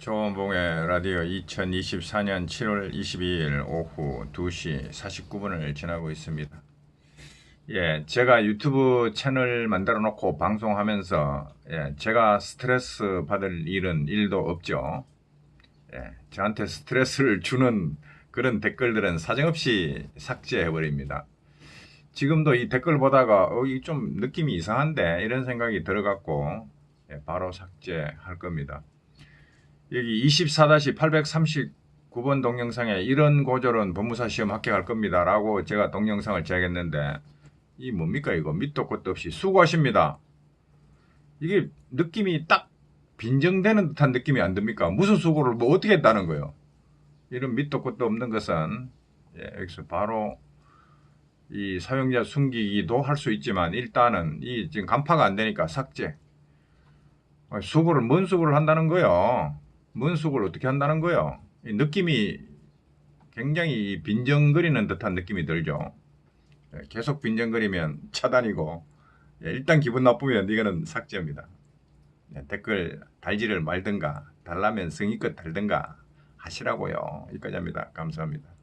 조원봉의 라디오 2024년 7월 22일 오후 2시 49분을 지나고 있습니다. 예, 제가 유튜브 채널 만들어 놓고 방송하면서 예, 제가 스트레스 받을 일은 일도 없죠. 예, 저한테 스트레스를 주는 그런 댓글들은 사정없이 삭제해 버립니다. 지금도 이 댓글 보다가 어, 이좀 느낌이 이상한데 이런 생각이 들어갖고 예, 바로 삭제할 겁니다. 여기 24-839번 동영상에 이런 고졸은 법무사 시험 합격할 겁니다. 라고 제가 동영상을 제작했는데 이 뭡니까 이거 밑도 끝도 없이 수고하십니다. 이게 느낌이 딱 빈정되는 듯한 느낌이 안 듭니까? 무슨 수고를 뭐 어떻게 했다는 거예요? 이런 밑도 끝도 없는 것은 예, 여기서 바로 이 사용자 숨기기도 할 수 있지만 일단은 이 지금 간파가 안 되니까 삭제. 아니, 수고를 뭔 수고를 한다는 거요? 뭔 수고를 어떻게 한다는 거요? 이 느낌이 굉장히 빈정거리는 듯한 느낌이 들죠. 예, 계속 빈정거리면 차단이고 예, 일단 기분 나쁘면 이거는 삭제입니다. 예, 댓글 달지를 말든가 달라면 성의껏 달든가 하시라고요. 여기까지 합니다. 감사합니다.